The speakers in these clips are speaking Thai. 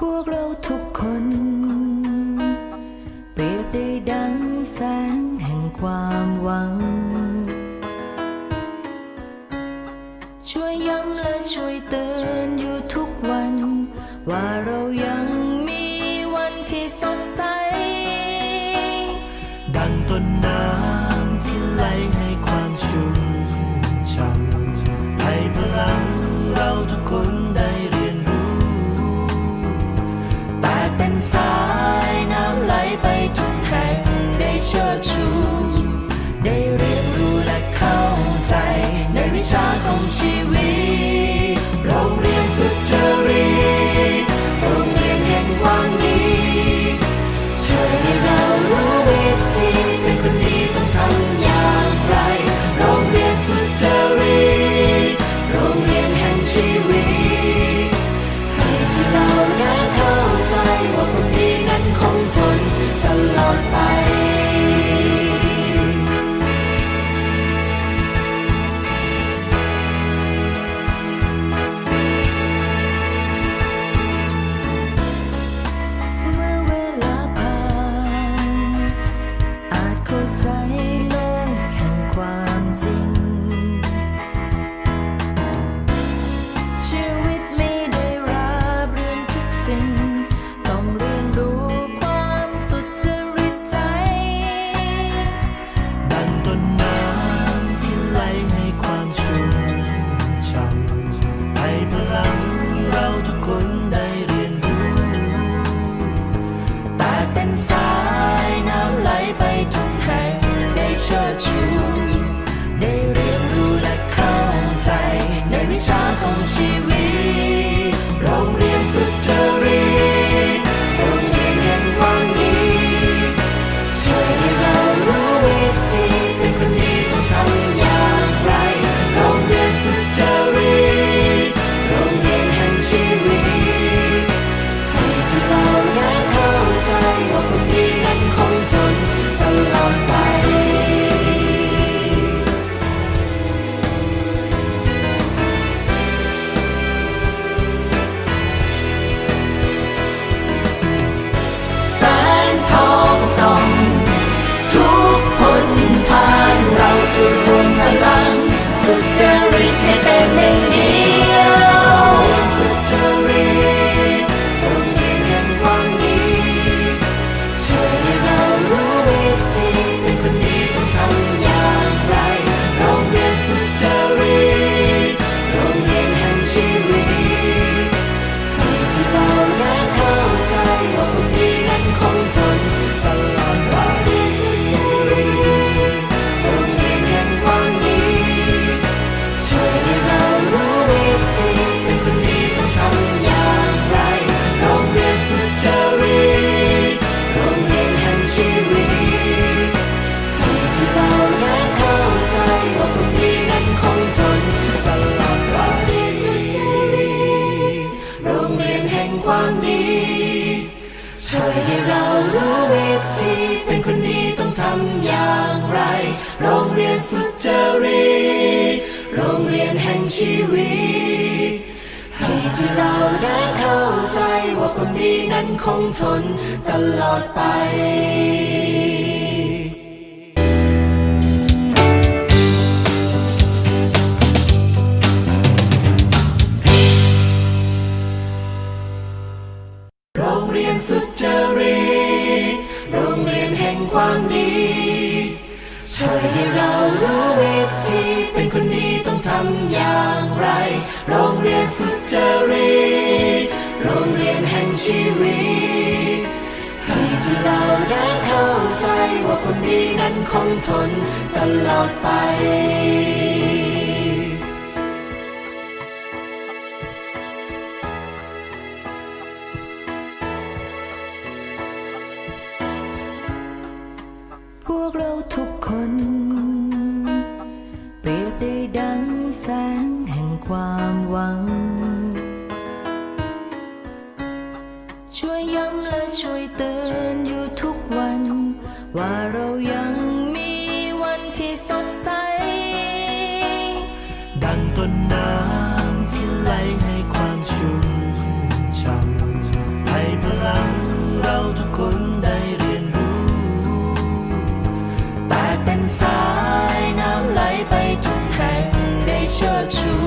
พวกเราทุกคน เปรียบได้ดังแสงแห่งความหวัง ช่วยย้ำและช่วยเตือนอยู่ทุกวัน ว่าเรายังมีวันที่สดใส ดังต้นน้ำ 遮住。ีวิต ที่ที่เราได้เข้าใจว่าคนดีนั้นคงทนตลอดไปสุจริตโรงเรียนแห่งความดี ช่วยให้เรารู้วิธ โรงเรียนสุจริตโรงเรียนแห่งชีวิตที่ที่เราได้เข้าใจว่าคนดีนั้นคงทนตลอดไปพวกเราทุกคน เปรียบได้ดังแสง ความหวัง ช่วยย้ำและช่วยเตือนอยู่ทุกวัน ว่าเรายังมีวันที่สดใส ดังต้นน้ำที่ไหลให้ความชุ่มช่ำให้พลังเราทุกคนได้เรียนรู้ แต่เป็นสายน้ำไหลไปทุกแห่งได้เชิดชู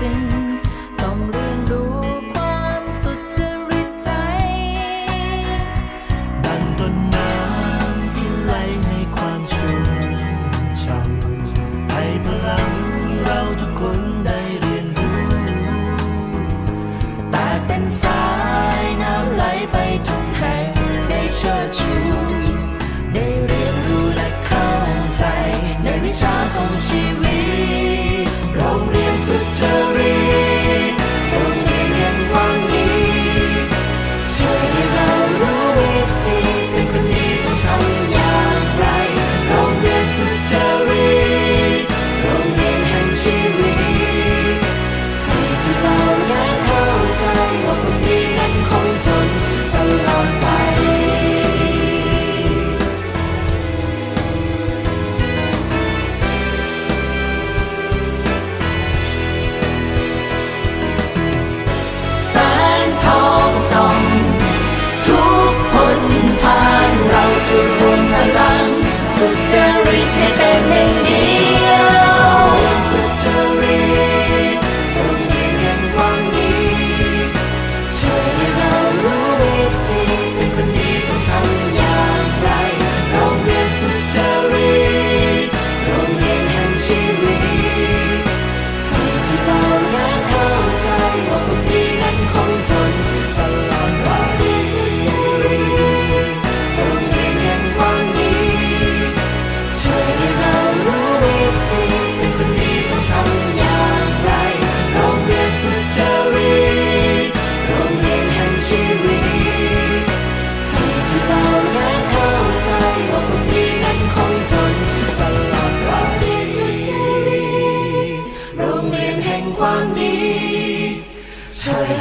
สิ่งต้องเรียนรู้ความสุจริตใจ ดังต้นน้ำที่ไหลให้ความชุ่มช่ำให้พลังเราทุกคนได้เรียนรู้ แต่เป็นสายน้ำไหลไปทุกแห่งได้เชิดชูได้เรียนรู้และเข้าใจในวิชาของชีวิต